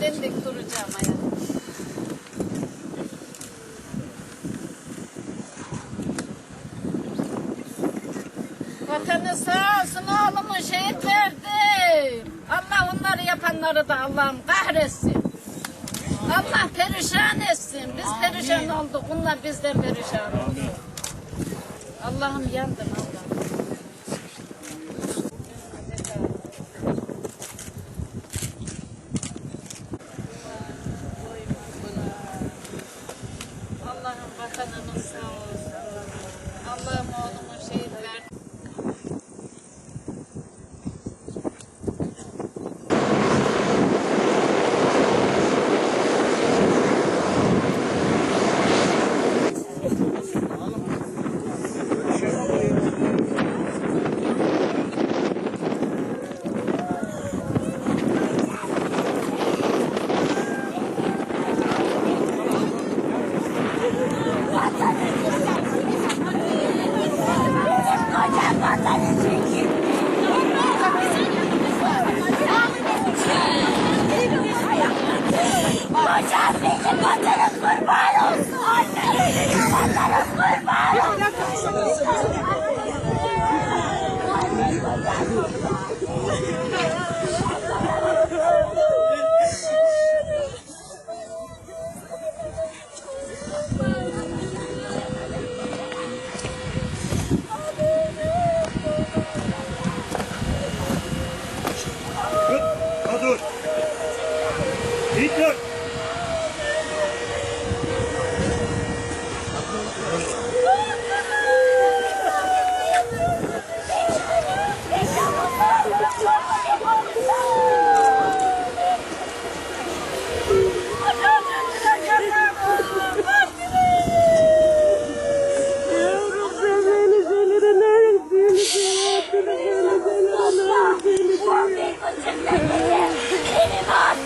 dimdik duracağım ayağa. Vatanı sağ olsun oğlumu şehit verdi. Allah onları yapanları da Allah'ım kahretsin. Allah perişan etsin. Biz perişan olduk. Bunlar bizden perişan oldu. Allah'ım yandım Allah'ım. Allah'ım vatanımız sağ olsun. Allah'ım oğlumu şehit verdi. Hocam benim vatanım kurban olsun. Vatanım kurban. Hitler.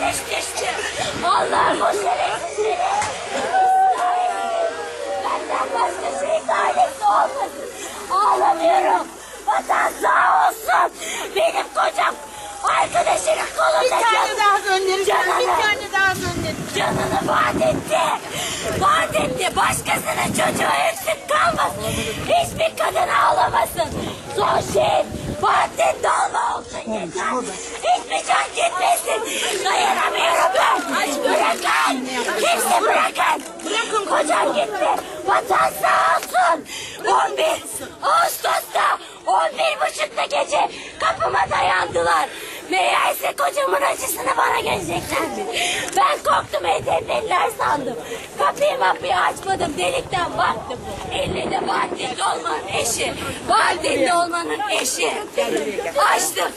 Ateş düştü. Allah bu şerefsizleri. Benden başka şey talihli olmasın. Ağlamıyorum. Vatan sağ olsun. Benim kocam arkadaşının kolunda Bir tane daha. Bir canını- tane daha göndereceğim. Canını vaat etti. Vaat etti. Başkasının çocuğu eksik kalmasın. Hiçbir kadın ağlamasın. Son şey Fatih dolma olsun yeter. Hiçbir can gitmesin. Dayanamıyorum ben. Bırakın. Kimse bırakın. Bırakın kocam gitti. Vatan sağ olsun. 11 Ağustos'ta 11 buçukta gece kapıma dayandılar. Meğerse kocamın acısını bana geleceklerdi. Ben korktum hedeflediler sandım. Kapıyı mapıyı açmadım delikten baktım. Elinde Bahattin Dolman'ın eşi. Bahattin Dolman'ın eşi. Açtım.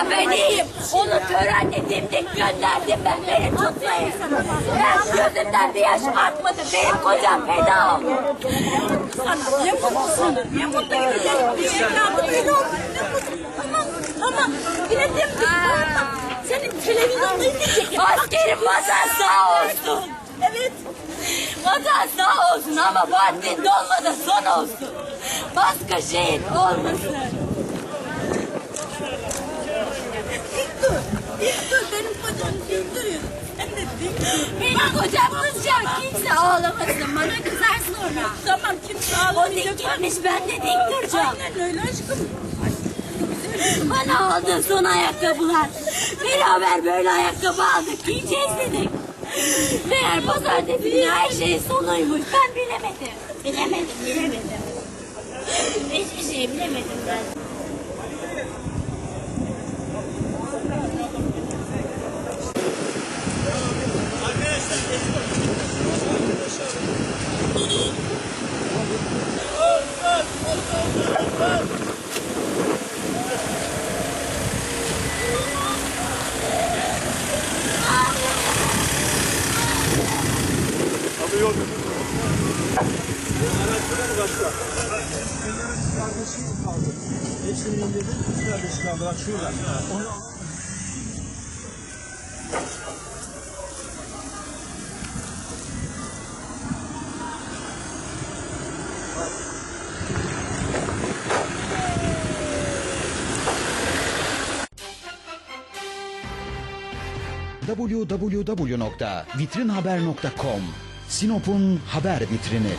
Ya ben iyiyim. Onu törenle dimdik gönderdim ben. Beni tutmayın. Ben gözümden bir yaş akmadı. Benim kocam feda oldu. Sana ne mutlusun. Ne mutlu gidelim. Bir evladım öyle oldu. Tamam. Tamam. Yine dimdik. Senin televizyonda izleyecek. Askerim vatan sağ olsun. Evet. Vatan sağ olsun ama Bahattin dolmadı son olsun. Başka şehit olmasın. Benim kocam kızacak. Kimse ağlamasın. Bana kızar sonra. Tamam kimse ağlamayacak. O dik durmuş. Ben de dik duracağım. Aynen öyle aşkım. Bana aldı son ayakkabılar. Beraber böyle ayakkabı aldık. Giyeceğiz dedik. Meğer pazartesi her şey sonuymuş. Ben bilemedim. Bilemedim, bilemedim. Hiçbir şey bilemedim ben. başla. Kardeşim kaldı. Hepsini indirdim. Kız kardeşi www.vitrinhaber.com Sinop'un haber vitrini.